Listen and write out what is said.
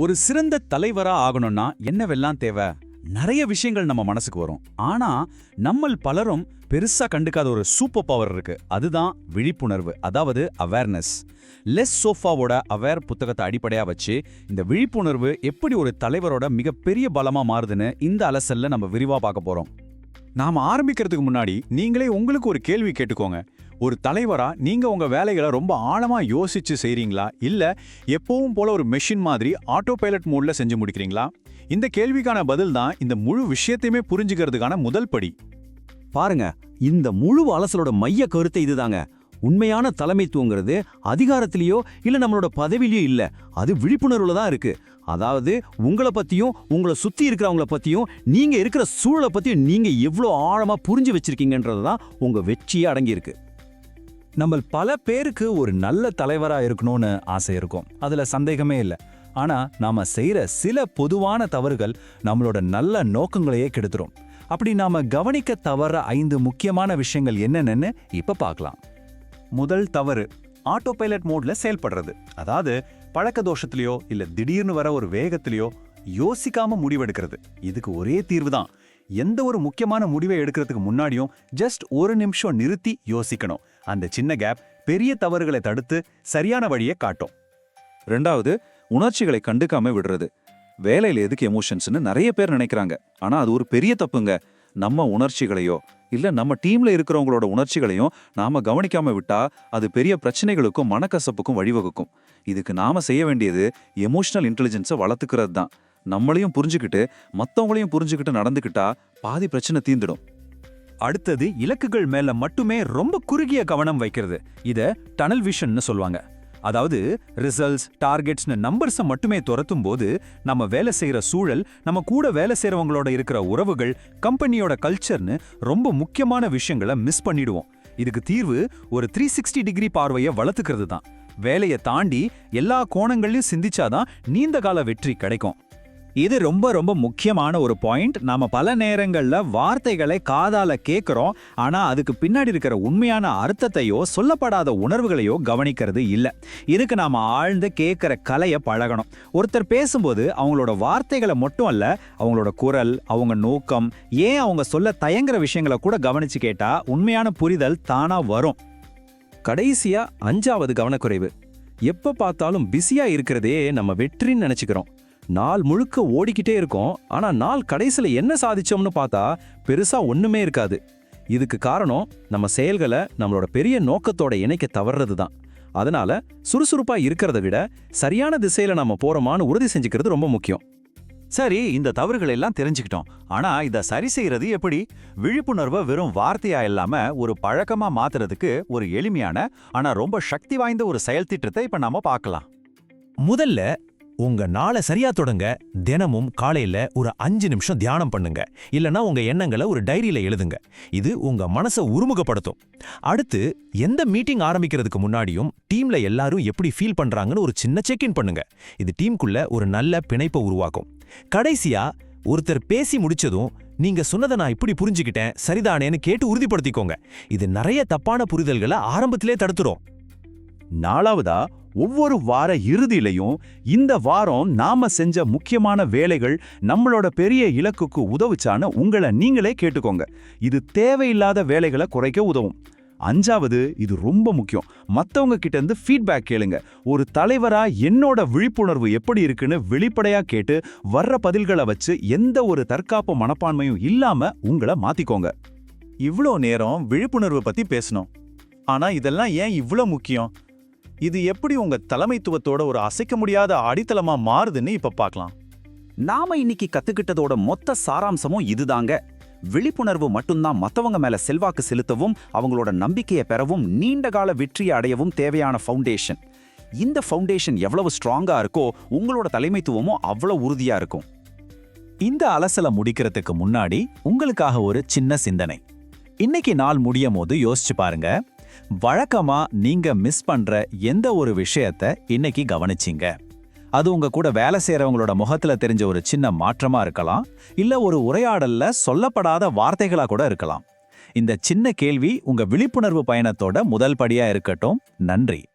ஒரு சிறந்த தலைவரா ஆகணும்னா என்னவெல்லாம் தேவை? நிறைய விஷயங்கள் நம்ம மனசுக்கு வரும். ஆனா நம்மள் பலரும் பெருசா கண்டுக்காத ஒரு சூப்பர் பவர் இருக்கு. அதுதான் விழிப்புணர்வு அதாவது அவேர்னஸ் லெஸ் சோஃபாவோட அவேர் புத்தகத்தை அடிப்படையா வச்சு இந்த விழிப்புணர்வு எப்படி ஒரு தலைவரோட மிகப்பெரிய பலமா மாறுதுன்னு இந்த அலசல்ல நம்ம விரிவா பார்க்க போறோம். நாம ஆரம்பிக்கிறதுக்கு முன்னாடி நீங்களே உங்களுக்கு ஒரு கேள்வி கேட்டுக்கோங்க. ஒரு தலைவரா நீங்க உங்க வேலைகளை ரொம்ப ஆழமா யோசிச்சு செய்றீங்களா? இல்ல எப்பவும் போல ஒரு மெஷின் மாதிரி ஆட்டோ பைலட் மோட்ல செஞ்சு முடிக்கிறீங்களா? இந்த கேள்விக்கான பதில் தான் இந்த முழு விஷயத்தையுமே புரிஞ்சுக்கிறதுக்கான முதல் படி. பாருங்க இந்த முழு அலசலோட மைய கருத்தை இதுதாங்க. உண்மையான தலைமைத்துவங்கிறது அதிகாரத்திலேயோ இல்ல நம்மளோட பதவியிலயோ இல்ல. அது விழிப்புணர்வுல தான் இருக்கு. அதாவது உங்களை பத்தியும் உங்களை சுத்தி இருக்கிறவங்கள பத்தியும் நீங்க இருக்கிற சூழலை பத்தியும் நீங்க எவ்வளோ ஆழமா புரிஞ்சு வச்சுருக்கீங்கன்றது தான் உங்க வெற்றியே அடங்கியிருக்கு. நம்ம பல பேருக்கு ஒரு நல்ல தலைவராக இருக்கணும்னு ஆசை இருக்கும். அதில் சந்தேகமே இல்லை. ஆனால் நாம் செய்கிற சில பொதுவான தவறுகள் நம்மளோட நல்ல நோக்கங்களையே கெடுத்துரும். அப்படி நாம் கவனிக்க தவற ஐந்து முக்கியமான விஷயங்கள் என்னென்னு இப்போ பார்க்கலாம் முதல் தவறு ஆட்டோ பைலட் மோட்ல செயல்படுறது. அதாவது பழக்க தோஷத்திலையோ இல்லை திடீர்னு வர ஒரு வேகத்திலையோ யோசிக்காம முடிவெடுக்கிறது. இதுக்கு ஒரே தீர்வு தான். எந்த ஒரு முக்கியமான முடிவை எடுக்கிறதுக்கு முன்னாடியும் ஜஸ்ட் ஒரு நிமிஷம் நிறுத்தி யோசிக்கணும். அந்த சின்ன கேப் பெரிய தவறுகளை தடுத்து சரியான வழியை காட்டும். ரெண்டாவது உணர்ச்சிகளை கண்டுக்காம விடுறது. வேலையில எதுக்கு எமோஷன்ஸ்னு நிறைய பேர் நினைக்கிறாங்க. ஆனா அது ஒரு பெரிய தப்புங்க. நம்ம உணர்ச்சிகளையோ இல்ல நம்ம டீம்ல இருக்கிறவங்களோட உணர்ச்சிகளையும் நாம கவனிக்காம விட்டா அது பெரிய பிரச்சனைகளுக்கும் மனக்கசப்புக்கும் வழிவகுக்கும். இதுக்கு நாம செய்ய வேண்டியது எமோஷனல் இன்டெலிஜென்ஸை வளர்த்துக்கிறது தான் நம்மளையும் புரிஞ்சுக்கிட்டு மத்தவங்களையும் புரிஞ்சுக்கிட்டு நடந்துக்கிட்டா பாதி பிரச்சனை தீந்துடும் அடுத்தது இலக்குகள் மேல மட்டுமே ரொம்ப குறுகிய கவனம் வைக்கிறது. இத டனல் விஷன்னு சொல்லுவாங்க. அதாவது ரிசல்ட்ஸ் டார்கெட்ஸ்னு நம்பர்ஸை மட்டுமே துரத்தும் போது நம்ம வேலை செய்யற சூழல் நம்ம கூட வேலை செய்றவங்களோட இருக்கிற உறவுகள் கம்பெனியோட கல்ச்சர்னு ரொம்ப முக்கியமான விஷயங்களை மிஸ் பண்ணிடுவோம். இதுக்கு தீர்வு ஒரு த்ரீ சிக்ஸ்டி டிகிரி பார்வையை வளர்த்துக்கிறது தான் வேலையை தாண்டி எல்லா கோணங்களையும் சிந்திச்சாதான் நீண்ட கால வெற்றி கிடைக்கும். இது ரொம்ப ரொம்ப முக்கியமான ஒரு பாயிண்ட் நாம பல நேரங்கள்ல வார்த்தைகளை காதால கேட்கிறோம் ஆனா அதுக்கு பின்னாடி இருக்கிற உண்மையான அர்த்தத்தையோ சொல்லப்படாத உணர்வுகளையோ கவனிக்கிறது இல்ல. இதுக்கு நாம ஆழ்ந்து கேட்கிற கலையை பழகணும். ஒருத்தர் பேசும்போது அவங்களோட வார்த்தைகளை மட்டும் அல்ல அவங்களோட குரல் அவங்க நோக்கம் ஏன் அவங்க சொல்ல தயங்குற விஷயங்களை கூட கவனிச்சு கேட்டா உண்மையான புரிதல் தானா வரும். கடைசியா அஞ்சாவது கவனக்குறைவு. எப்ப பார்த்தாலும் பிஸியா இருக்கிறதே நம்ம வெற்றின்னு நினைச்சுக்கிறோம். நாள் முழுக்க ஓடிக்கிட்டே இருக்கோம். ஆனா நாள் கடைசில என்ன சாதிச்சோம்னு பார்த்தா பெருசா ஒண்ணுமே இருக்காது. இதுக்கு காரணம் நம்ம செயல்களை நம்மளோட பெரிய நோக்கத்தோட இணைக்க தவறுறது தான் அதனால சுறுசுறுப்பா இருக்கிறத விட சரியான திசையில நம்ம போறோமான்னு உறுதி செஞ்சுக்கிறது ரொம்ப முக்கியம். சரி இந்த தவறுகள் எல்லாம் தெரிஞ்சுக்கிட்டோம். ஆனா இத சரி செய்யறது எப்படி? விழிப்புணர்வை வெறும் வார்த்தையா இல்லாம ஒரு பழக்கமா மாத்துறதுக்கு ஒரு எளிமையான ஆனா ரொம்ப சக்தி வாய்ந்த ஒரு செயல் திட்டத்தை இப்ப நாம பார்க்கலாம். முதல்ல உங்க நாளை சரியா தொடங்க தினமும் காலையில ஒரு அஞ்சு நிமிஷம் தியானம் பண்ணுங்க. இல்லனா உங்க எண்ணங்களை ஒரு டைரியில எழுதுங்க. இது உங்க மனசை உருமுகப்படுத்தும். அடுத்து எந்த மீட்டிங் ஆரம்பிக்கிறதுக்கு முன்னாடியும் டீம்ல எல்லாரும் எப்படி ஃபீல் பண்றாங்கன்னு ஒரு சின்ன செக் இன் பண்ணுங்க. இது டீமுக்குள்ள ஒரு நல்ல பிணைப்பை உருவாக்கும். கடைசியா ஒருத்தர் பேசி முடிச்சதும் நீங்க சொன்னதை நான் இப்படி புரிஞ்சுக்கிட்டேன் சரிதானேன்னு கேட்டு உறுதிப்படுத்திக்கோங்க. இது நிறைய தப்பான புரிதல்களை ஆரம்பத்திலே தடுத்துரும். நாலாவதா ஒவ்வொரு வார இறுதியிலையும் இந்த வாரம் நாம செஞ்ச முக்கியமான வேலைகள் நம்மளோட பெரிய இலக்குக்கு உதவுச்சான்னு உங்களை நீங்களே கேட்டுக்கோங்க. இது தேவையில்லாத வேலைகளை குறைக்க உதவும். அஞ்சாவது இது ரொம்ப முக்கியம். மற்றவங்க கிட்ட இருந்து ஃபீட்பேக் கேளுங்க. ஒரு தலைவரா என்னோட விழிப்புணர்வு எப்படி இருக்குன்னு வெளிப்படையா கேட்டு வர்ற பதில்களை வச்சு எந்த ஒரு தற்காப்பு மனப்பான்மையும் இல்லாம உங்களை மாத்திக்கோங்க. இவ்வளோ நேரம் விழிப்புணர்வு பத்தி பேசணும். ஆனா இதெல்லாம் ஏன் இவ்வளோ முக்கியம்? இது எப்படி உங்க தலைமைத்துவத்தோட ஒரு அசைக்க முடியாத அடித்தளமா மாறுதுன்னு இப்ப பார்க்கலாம் நாம இன்னைக்கு கத்துக்கிட்டதோட மொத்த சாராம்சமும் இதுதாங்க. விழிப்புணர்வு மட்டும்தான் மற்றவங்க மேல செல்வாக்கு செலுத்தவும் அவங்களோட நம்பிக்கையை பெறவும் நீண்ட கால வெற்றியை அடையவும் தேவையான ஃபவுண்டேஷன். இந்த ஃபவுண்டேஷன் எவ்வளவு ஸ்ட்ராங்கா இருக்கோ உங்களோட தலைமைத்துவமும் அவ்வளவு உறுதியா இருக்கும். இந்த அலசலை முடிக்கிறதுக்கு முன்னாடி உங்களுக்காக ஒரு சின்ன சிந்தனை. இன்னைக்கு நாள் முடியும் போது யோசிச்சு பாருங்க. வழக்கமா நீங்க மிஸ் பண்ற எந்த ஒரு விஷயத்த இன்னைக்கு கவனிச்சீங்க? அது உங்க கூட வேலை செய்யறவங்களோட முகத்துல தெரிஞ்ச ஒரு சின்ன மாற்றமா இருக்கலாம் இல்ல ஒரு உரையாடல்ல சொல்லப்படாத வார்த்தைகளா கூட இருக்கலாம். இந்த சின்ன கேள்வி உங்க விழிப்புணர்வு பயணத்தோட முதல் படியா இருக்கட்டும். நன்றி.